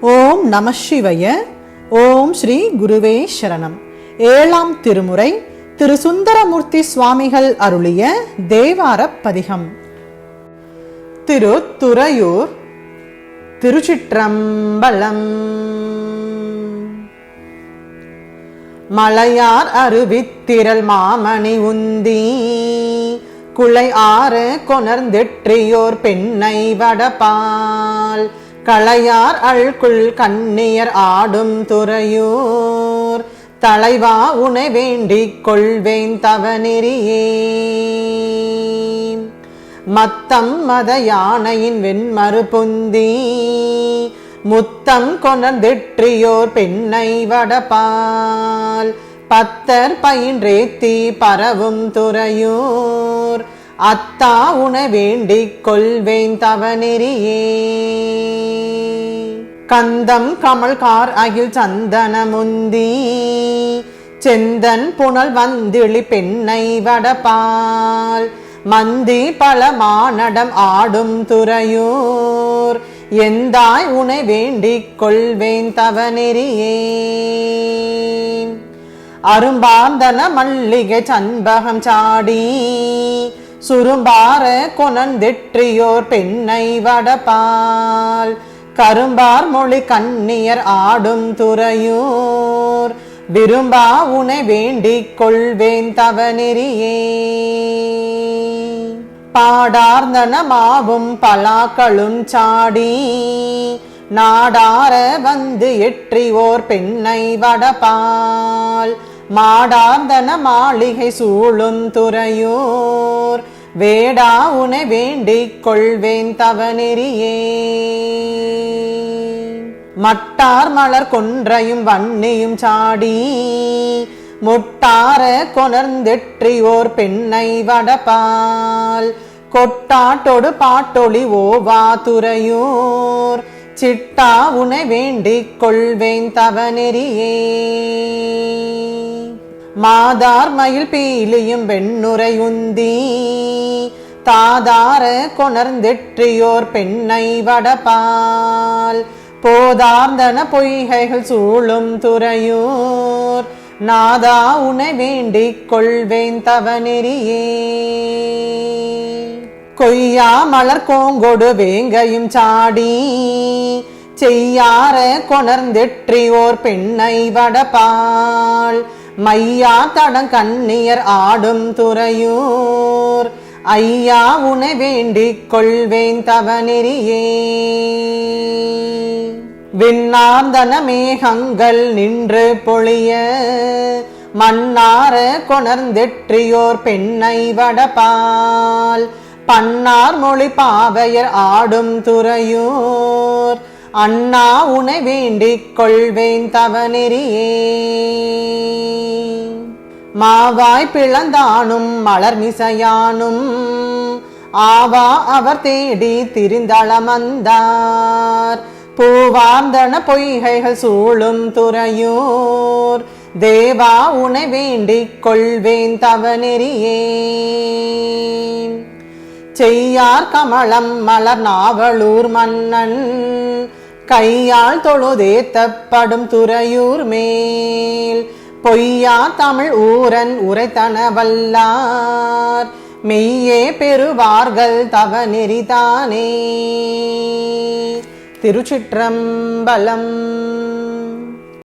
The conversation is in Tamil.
ஓம் நம சிவய. ஓம் ஸ்ரீ குருவே சரணம். ஏழாம் திருமுறை திரு சுந்தரமூர்த்தி சுவாமிகள் அருளிய தேவார பதிகம். திரு துறையூர் திருச்சிற்றம்பலம். மலையார் அருவித்திரள் மாமணி உந்தி குலை ஆறு கொணர்ந்திற்றியோர் பெண்ணை வடபால். களையார் அழ்குள் கண்ணியர் ஆடும் துறையூர். தலைவா உனை வேண்டிக் கொள்வேன் தவநெறியே மத்தம் மத யானையின் வெண்மறு பொந்தி. முத்தம் கொணர்ந்திற்றியோர் பெண்ணை வடபால். பத்தர் பயின்றேத்தி பரவும் துறையூர். அத்தா உன வேண்டிக் கொள்வேன் தவநெறியே கந்தம் கமல் கார் அகில் சந்தன முந்தி செந்தன் புனல் வந்திழி பெண்ணை வடபால் மந்தி பல மானடம் ஆடும் துறையூர் எந்தாய் உனை வேண்டிக் கொள்வேன் தவநெறியே. அரும்பாந்தன மல்லிகை சண்பகம் சாடி சுரும்பார கொனந்திற்றியோர் பெண்ணை வடபால் கரும்பார் மொழி கண்ணியர் ஆடும் துறையூர். விரும்பா உனை வேண்டிக் கொள்வேன் தவநெறியே. பாடார்ந்தன மாவும் பலாக்களும் சாடி. நாடார வந்து எற்றிவோர் பெண்ணை வடபால். மாடார்ந்தன மாளிகை சூழும் துறையூர். வேடா உனை வேண்டிக் கொள்வேன் தவநெறியே. மட்டார் மலர் கொன்றையும் வன்னியும் சாடி முட்டார கொணர்ந்தெற்றியோர் பெண்ணை வடபால். கொட்டாட்டொடு பாட்டொளி ஓவா துறையூர் சிட்டா உனை வேண்டிக் கொள்வேன் தவநெறியே. மாதார் மயில் பீலியும் வெண்ணுரை உந்தி தாதார கொணர்ந்தெற்றியோர் பெண்ணை வடபால். போதார்ந்தன பொய்கைகள் சூழும் துறையூர். நாதா உனை வேண்டிக் கொள்வேன் தவநெறியே. கொய்யா மலர் கோங்கொடு வேங்கையும் சாடி. செய்யார கொணர்ந்தெற்றியோர் பெண்ணை வடபால். மையா தடம் கண்ணியர் ஆடும் துறையூர். ஐயா உனை வேண்டிக் கொள்வேன் தவநெறியே. விண்ணாந்தன மேகங்கள் நின்று பொழிய மன்னார கொணர்ந்தெற்றியோர் பெண்ணை வடபால். பன்னார் மொழி பாவையர் ஆடும் துறையூர். அண்ணா உனை வேண்டிக் கொள்வேன் தவநெறியே. மாவாய் பிளந்தானும் மலர் மிசையானும் ஆவா அவர் தேடி திரிந்தளமந்தார். பூவார்ந்தன பொய்கைகள் சூழும் துறையூர். தேவா உனை வேண்டிக் கொள்வேன் தவநெறியே செய்யார் கமலம் மலர் நாவலூர் மன்னன். கையால் தொழுதேத்தப்படும் துறையூர் மேல். பொய்யா தமிழ் ஊரன் உரைத்தன வல்லார். மெய்யே பெறுவார்கள் தவ நெறிதானே திருச்சிற்றம்பலம்